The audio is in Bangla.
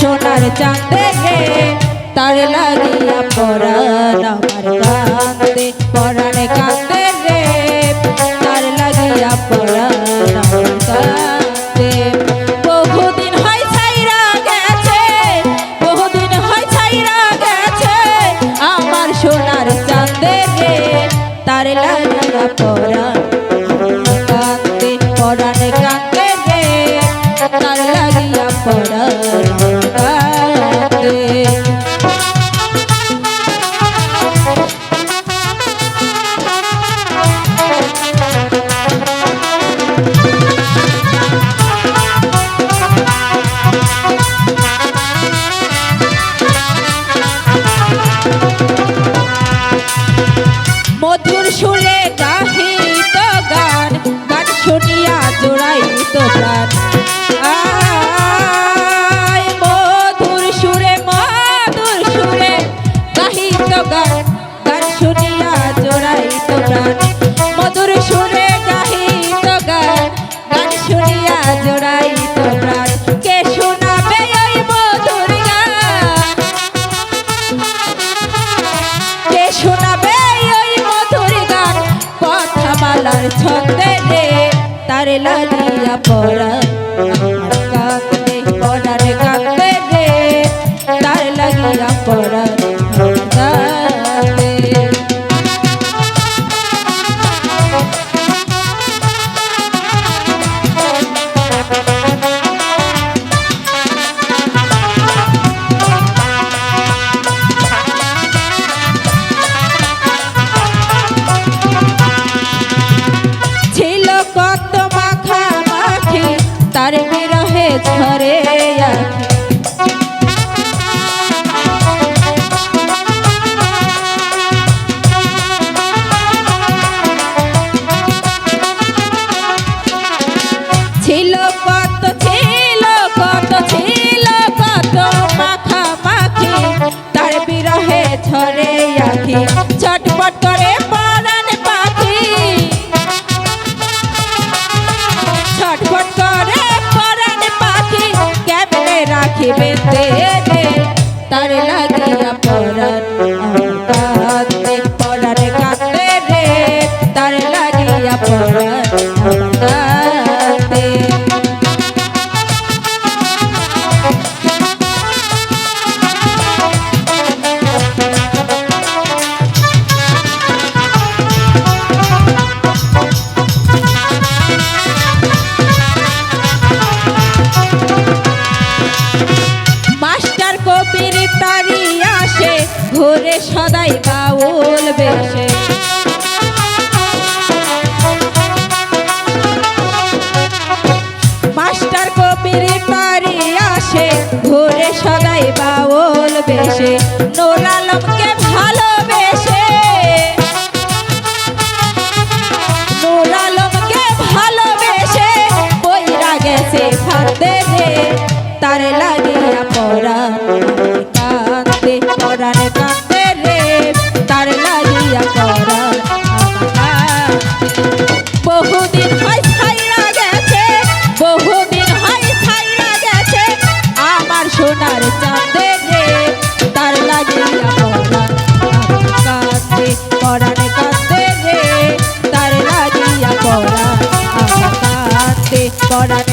সোনার চাঁদ চাঁদে তার লাগিয়া পরাণ আমার কান্দে পরাণে কান্দে রে তার লাগিয়া পরাণ আমার কান্দে বহুদিন হয় ছাইরা গেছে, বহুদিন হয় ছাইরা গেছে, আমার সোনার চাঁদ রে তার লাগিয়া পরাণ কান্দে পরাণে কান্দে সুরে গাহি তো গান গান শুনিয়া জোড়াই তো প্রাণ। ছন্দে তার লাগিয়া পড়া। হে ছড়ে আখি ছটপট করে পা ঘুরে সদাই বাউল বেশে। মাস্টার কবির পারি আসে, ঘুরে সদাই বাউল বেশে। নোরালমকে ভালোবেসে। ভালোবেসে গেছে তার লাগিয়া পড়া What?